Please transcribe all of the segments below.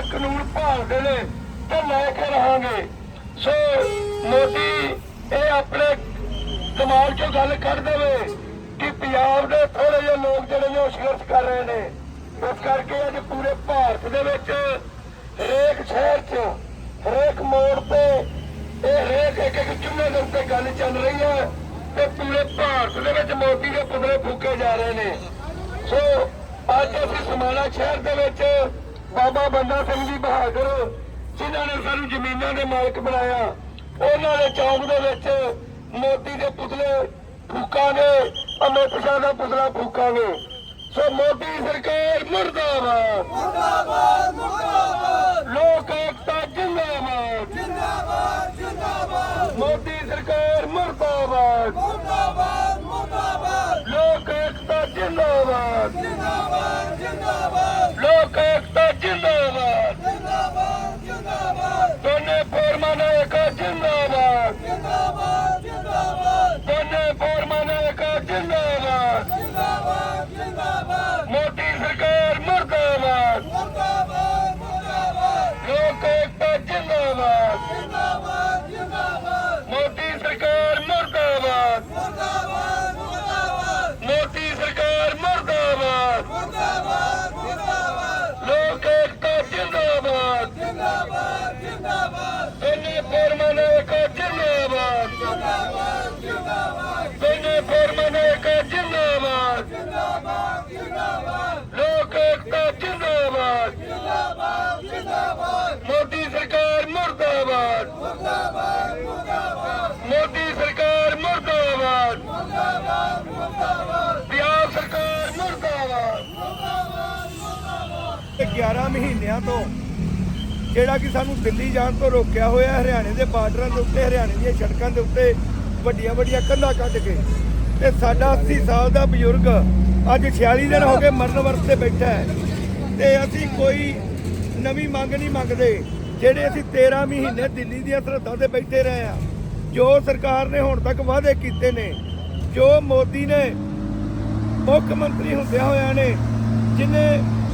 ਜਿਹੜਾ ਕਾਨੂੰਨ ਭਾਲਦੇ ਨੇ ਤੇ ਲੈ ਕੇ ਰਹਾਂਗੇ। ਸੋ, ਮੋਦੀ, ਇਹ ਆਪਣੇ ਦਿਮਾਗ ਚੋਂ ਗੱਲ ਕੱਢ ਦੇਵੇ ਕਿ ਪੰਜਾਬ ਦੇ ਥੋੜੇ ਜਿਹੇ ਲੋਕ ਜਿਹੜੇ ਨੇ ਉਹ ਸੰਘਰਸ਼ ਕਰ ਰਹੇ ਨੇ। ਇਸ ਕਰਕੇ ਅੱਜ ਪੂਰੇ ਭਾਰਤ ਦੇ ਵਿੱਚ ਹਰੇਕ ਸ਼ਹਿਰ 'ਚ, ਹਰੇਕ ਮੋੜ ਤੇ ਇਹ ਹਰੇਕ ਇੱਕ ਇੱਕ ਚੁੱਲ੍ਹੇ ਦੇ ਉੱਤੇ ਗੱਲ ਚੱਲ ਰਹੀ ਹੈ ਤੇ ਪੂਰੇ ਭਾਰਤ ਦੇ ਵਿੱਚ ਮੋਦੀ ਦੇ ਪੁਤਲੇ ਫੂਕੇ ਜਾ ਰਹੇ ਨੇ। ਸੋ, ਅੱਜ ਅਸੀਂ ਸਮਾਣਾ ਸ਼ਹਿਰ ਦੇ ਵਿੱਚ ਬਾਬਾ ਬੰਦਾ ਸਿੰਘ ਜੀ ਬਹਾਦਰ ਜਿਨ੍ਹਾਂ ਨੇ ਸਾਨੂੰ ਜ਼ਮੀਨਾਂ ਦੇ ਮਾਲਕ ਬਣਾਇਆ ਉਹਨਾਂ ਦੇ ਚੌਂਕ ਦੇ ਵਿੱਚ ਮੋਦੀ ਦੇ ਪੁਤਲੇ ਫੂਕਾਂਗੇ ਅਮਿਤ ਸ਼ਾਹ ਦਾ ਪੁਤਲਾ ਫੂਕਾਂਗੇ। ਸੋ ਮੋਦੀ ਸਰਕਾਰ ਮੁਰਦਾਬਾਦ। ਮੁਰਦਾਬਾਦ ਮੁਰਦਾਬਾਦ। ਲੋਕ ਏਕਤਾ ਜਿੰਦਾਬਾਦ। ਜਿੰਦਾਬਾਦ ਜਿੰਦਾਬਾਦ। ਮੋਦੀ ਸਰਕਾਰ ਮੁਰਦਾਬਾਦ। ਮੁਰਦਾਬਾਦ ਮੁਰਦਾਬਾਦ। ਲੋਕ ਏਕਤਾ ਜਿੰਦਾਬਾਦ। ਜਿੰਦਾਬਾਦ ਜਿੰਦਾਬਾਦ। ਲੋਕ ਏਕਤਾ ਜਿੰਦਾਬਾਦ ਜਿੰਦਾਬਾਦ ਜਿੰਦਾਬਾਦ ਦੋਨੇ ਫੋਰਮਾਂ ਨੇ ਇੱਕ ਜਿੰਦਾਬਾਦ ਜਿੰਦਾਬਾਦ ਜਿੰਦਾਬਾਦ ਦੋਨੇ ਫੋਰਮਾਂ ਨੇ ਇੱਕ ਜਿੰਦਾਬਾਦ ਜਿੰਦਾਬਾਦ ਜਿੰਦਾਬਾਦ ਮੋਦੀ ਸਰਕਾਰ ਮੁਰਦਾਬਾਦ ਮੁਰਦਾਬਾਦ ਮੁਰਦਾਬਾਦ ਲੋਕ ਏਕਤਾ ਜਿੰਦਾਬਾਦ ਜਿੰਦਾਬਾਦ ਜਿੰਦਾਬਾਦ ਮੋਦੀ ਸਰਕਾਰ ਮੁਰਦਾਬਾਦ ਮੁਰਦਾਬਾਦ ਮੁਰਦਾਬਾਦ ਮੋਦੀ ਸਰਕਾਰ ਮੁਰਦਾਬਾਦ ਮੁਰਦਾਬਾਦ ਮੁਰਦਾਬਾਦ ਲੋਕ ਏਕਤਾ ਜਿੰਦਾਬਾਦ ਜਿੰਦਾਬਾਦ ਜਿੰਦਾਬਾਦ ਦੋਨੇ ਫੋਰਮਾਂ ਨੇ ਇੱਕ ਜਿੰਦਾਬਾਦ ਜਿੰਦਾਬਾਦ ਜਿੰਦਾਬਾਦ ਦੋਨੇ ਫੋਰਮਾਂ ਨੇ ਇੱਕ ਜਿੰਦਾਬਾਦ ਜਿੰਦਾਬਾਦ ਜਿੰਦਾਬਾਦ ਲੋਕ ਏਕਤਾ ਜਿੰਦਾਬਾਦ ਜਿੰਦਾਬਾਦ ਜਿੰਦਾਬਾਦ ਮੋਦੀ ਸਰਕਾਰ ਮੁਰਦਾਬਾਦ ਮੁਰਦਾਬਾਦ ਮੁਰਦਾਬਾਦ ਮੋਦੀ ਸਰਕਾਰ ਮੁਰਦਾਬਾਦ ਮੁਰਦਾਬਾਦ ਮੁਰਦਾਬਾਦ ਪੰਜਾਬ ਸਰਕਾਰ ਮੁਰਦਾਬਾਦ ਤੇ 11 ਮਹੀਨਿਆਂ ਤੋਂ ਜਿਹੜਾ ਕਿ ਸਾਨੂੰ ਦਿੱਲੀ ਜਾਣ ਤੋਂ ਰੋਕਿਆ ਹੋਇਆ ਹਰਿਆਣੇ ਦੇ ਬਾਰਡਰਾਂ ਦੇ ਉੱਤੇ, ਹਰਿਆਣੇ ਦੀਆਂ ਸੜਕਾਂ ਦੇ ਉੱਤੇ ਵੱਡੀਆਂ ਵੱਡੀਆਂ ਕੰਧਾਂ ਕੱਢ ਕੇ ਤੇ ਸਾਡਾ 80 ਸਾਲ ਦਾ ਬਜ਼ੁਰਗ ਅੱਜ 46 ਦਿਨ ਹੋ ਗਏ ਮਰਨ ਵਰਤ ਤੇ ਬੈਠਾ ਹੈ। ਤੇ ਅਸੀਂ ਕੋਈ ਨਵੀਂ ਮੰਗ ਨਹੀਂ ਮੰਗਦੇ। ਜਿਹੜੇ ਅਸੀਂ 13 ਮਹੀਨੇ ਦਿੱਲੀ ਦੀਆਂ ਸਰਹੱਦਾਂ ਤੇ ਬੈਠੇ ਰਹੇ ਆ ਜੋ ਸਰਕਾਰ ਨੇ ਹੁਣ ਤੱਕ ਵਾਅਦੇ ਕੀਤੇ ਨੇ, ਜੋ ਮੋਦੀ ਨੇ ਮੁੱਖ ਮੰਤਰੀ ਹੁੰਦਿਆਂ ਹੋਇਆਂ ਨੇ, ਜਿਨੇ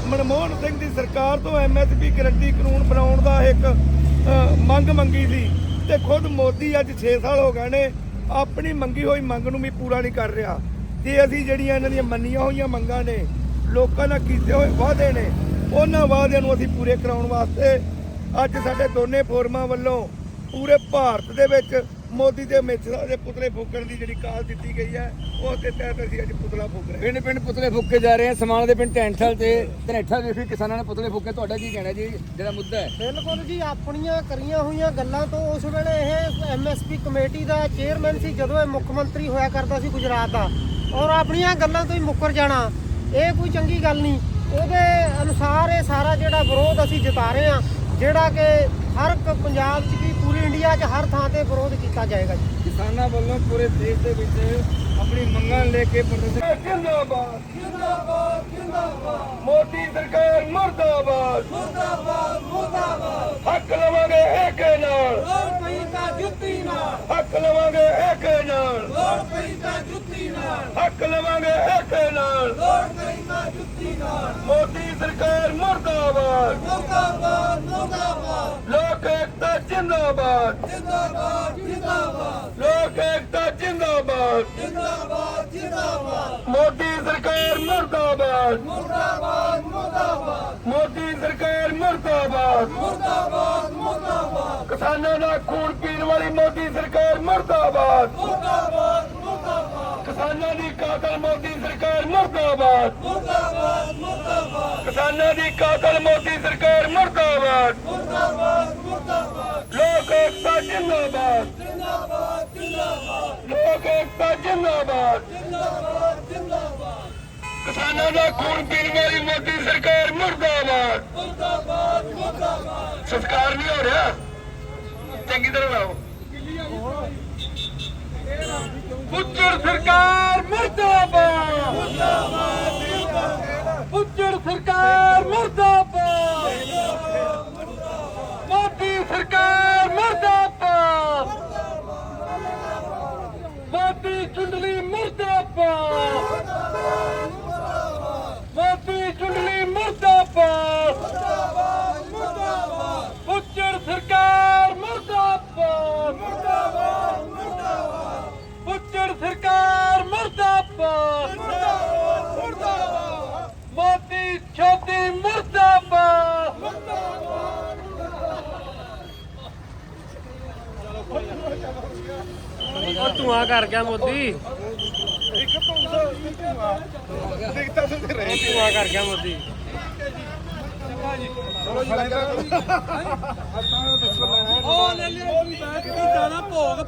ਮਨਮੋਹਨ ਸਿੰਘ ਦੀ ਸਰਕਾਰ ਤੋਂ ਐਮਐਸਪੀ ਗਰੰਟੀ ਕਾਨੂੰਨ ਬਣਾਉਣ ਦਾ ਇੱਕ ਮੰਗ ਮੰਗੀ ਸੀ ਤੇ ਖੁਦ ਮੋਦੀ ਅੱਜ 6 ਸਾਲ ਹੋ ਗਏ ਨੇ, ਆਪਣੀ ਮੰਗੀ ਹੋਈ ਮੰਗ ਨੂੰ ਵੀ ਪੂਰਾ ਨਹੀਂ ਕਰ ਰਿਹਾ। ਤੇ ਅਸੀਂ ਜਿਹੜੀਆਂ ਇਹਨਾਂ ਦੀਆਂ ਮੰਨੀਆਂ ਹੋਈਆਂ ਮੰਗਾਂ ਨੇ, ਲੋਕਾਂ ਨਾਲ ਕੀਤੇ ਹੋਏ ਵਾਅਦੇ ਨੇ, ਉਹਨਾਂ ਵਾਅਦਿਆਂ ਨੂੰ ਅਸੀਂ ਪੂਰੇ ਕਰਾਉਣ ਵਾਸਤੇ ਅੱਜ ਸਾਡੇ ਦੋਨੇ ਫੋਰਮਾਂ ਵੱਲੋਂ ਪੂਰੇ ਭਾਰਤ ਦੇ ਵਿੱਚ ਮੋਦੀ ਦੇ ਅਮਿਤ ਸ਼ਾਹ ਦੇ ਪੁਤਲੇ ਫੂਕਣ ਦੀ ਜਿਹੜੀ ਕਾਲ ਦਿੱਤੀ ਗਈ ਹੈ ਉਸ ਦੇ ਤਹਿਤ ਅਸੀਂ ਅੱਜ ਪੁਤਲਾ ਫੂਕ ਰਹੇ ਹਾਂ। ਪਿੰਡ ਪਿੰਡ ਪੁਤਲੇ ਫੂਕੇ ਜਾ ਰਹੇ ਆ ਸਮਾਨ ਦੇ ਪਿੰਡ ਟੈਂਠਲ ਤੇ ਧਨੇਠਾ ਦੇ ਵੀ ਕਿਸਾਨਾਂ ਨੇ ਪੁਤਲੇ ਫੂਕੇ। ਤੁਹਾਡਾ ਕੀ ਕਹਿਣਾ ਜੀ? ਜਿਹੜਾ ਮੁੱਦਾ ਹੈ। ਬਿਲਕੁਲ ਜੀ ਆਪਣੀਆਂ ਕਰੀਆਂ ਹੋਈਆਂ ਗੱਲਾਂ ਤੋਂ ਉਸ ਵੇਲੇ ਇਹ ਐਮਐਸਪੀ ਕਮੇਟੀ ਦਾ ਚੇਅਰਮੈਨ ਸੀ ਜਦੋਂ ਇਹ ਮੁੱਖ ਮੰਤਰੀ ਹੋਇਆ ਕਰਦਾ ਸੀ ਗੁਜਰਾਤ ਦਾ। ਔਰ ਆਪਣੀਆਂ ਗੱਲਾਂ ਤੋਂ ਹੀ ਮੁੱਕਰ ਜਾਣਾ ਇਹ ਕੋਈ ਚੰਗੀ ਗੱਲ ਨਹੀਂ। ਉਹਦੇ ਅਨੁਸਾਰ ਇਹ ਸਾਰਾ ਜਿਹੜਾ ਵਿਰੋਧ ਅਸੀਂ ਜਤਾ ਰਹੇ ਹਾਂ ਜਿਹੜਾ ਕਿ ਹਰ ਇੱਕ ਪੰਜਾਬ 'ਚ ਇੰਡੀਆ 'ਚ ਹਰ ਥਾਂ ਤੇ ਵਿਰੋਧ ਕੀਤਾ ਜਾਏਗਾ ਜੀ। ਕਿਸਾਨਾਂ ਵੱਲੋਂ ਪੂਰੇ ਦੇਸ਼ ਦੇ ਵਿੱਚ ਆਪਣੀ ਮੰਗਾਂ ਲੈ ਕੇ ਪ੍ਰਦਰਸ਼ਨ ਜਿੰਦਾਬਾਦ ਜਿੰਦਾਬਾਦ ਜਿੰਦਾਬਾਦ। ਮੋਦੀ ਸਰਕਾਰ ਮੁਰਦਾਬਾਦ। ਮੁਰਦਾਬਾਦ ਮੁਰਦਾਬਾਦ। ਹੱਕ ਲਵਾਂਗੇ ਏਕੇ ਨਾਲ। ਲੋੜ ਪਈ ਤਾਂ ਜੁੱਤੀ ਨਾਲ। ਹੱਕ ਲਵਾਂਗੇ ਏਕੇ ਨਾਲ। ਲੋੜ ਪਈ ਤਾਂ ਜੁੱਤੀ ਨਾਲ। ਹੱਕ ਲਵਾਂਗੇ ਏਕੇ ਨਾਲ। ਲੋੜ ਪਈ ਤਾਂ ਜੁੱਤੀ ਨਾਲ। ਮੋਦੀ ਸਰਕਾਰ ਮੁਰਦਾਬਾਦ। ਮੁਰਦਾਬਾਦ ਮੁਰਦਾਬਾਦ। ਜਿੰਦਾਬਾਦ। ਜਿੰਦਾਬਾਦ ਜਿੰਦਾਬਾਦ ਲੋਕ ਏਕਤਾ ਜਿੰਦਾਬਾਦ। ਜਿੰਦਾਬਾਦ ਜਿੰਦਾਬਾਦ ਮੋਦੀ ਸਰਕਾਰ ਮੁਰਦਾਬਾਦ। ਮੁਰਦਾਬਾਦ ਮੁਰਦਾਬਾਦ ਮੋਦੀ ਸਰਕਾਰ ਮੁਰਦਾਬਾਦ। ਮੁਰਦਾਬਾਦ ਮੁਰਦਾਬਾਦ ਕਿਸਾਨਾਂ ਦਾ ਖੂਨ ਪੀਣ ਵਾਲੀ ਮੋਦੀ ਸਰਕਾਰ ਮੁਰਦਾਬਾਦ। ਮੁਰਦਾਬਾਦ ਮੁਰਦਾਬਾਦ ਕਿਸਾਨਾਂ ਦੀ ਕਾਤਲ ਮੋਦੀ ਸਰਕਾਰ ਮੁਰਦਾਬਾਦ। ਮੁਰਦਾਬਾਦ ਮੁਰਦਾਬਾਦ ਕਿਸਾਨਾਂ ਦੀ ਕਾਤਲ ਮੋਦੀ ਸਰਕਾਰ ਮੁਰਦਾਬਾਦ ਮੁਰਦਾਬਾਦ। ਲੋਕ ਏਕਤਾ ਜਿੰਦਾਬਾਦ। ਜਿੰਦਾਬਾਦ ਜਿੰਦਾਬਾਦ ਲੋਕ ਏਕਤਾ ਜਿੰਦਾਬਾਦ। ਜਿੰਦਾਬਾਦ ਜਿੰਦਾਬਾਦ ਕਿਸਾਨਾਂ ਦਾ ਖੂਨ ਪੀਣ ਵਾਲੀ ਮੋਦੀ ਸਰਕਾਰ ਮੁਰਦਾਬਾਦ। ਮੁਰਦਾਬਾਦ ਮੁਰਦਾਬਾਦ ਸੰਸਕਾਰ ਨਹੀਂ ਹੋ ਰਿਹਾ। ਚੰਗੀ ਤਰ੍ਹਾਂ ਲਾਓ। ਪੁੱਤਰ ਸਰਕਾਰ ਮੁਰਦਾਬਾਦ ਪੁੱਤਰ ਸਰਕਾਰ ਮੁਰਦਾਬਾਦ ਮੋਦੀ ਸਰਕਾਰ ਮੁਰਦਾਬਾਦ ਮੋਦੀ ਚੁੰਡਲੀ ਮੁਰਦਾਬਾਦ ਮੋਦੀ ਚੁੰਡਲੀ ਮੁਰਦਾਬਾਦ ਮੁਰਦਾਬਾਦ ਉਹ ਧੂਆਂ ਕਰ ਗਿਆ ਮੋਦੀ। ਇੱਕ ਧੁੰਦ ਦੇਖਤਾ ਤੁਸੀਂ ਰਹੇ ਧੂਆਂ ਕਰ ਗਿਆ ਮੋਦੀ। ਚਲੋ ਜੀ ਲੱਗਾ ਉਹ ਲੈ ਜਾਣਾ ਭੋਗ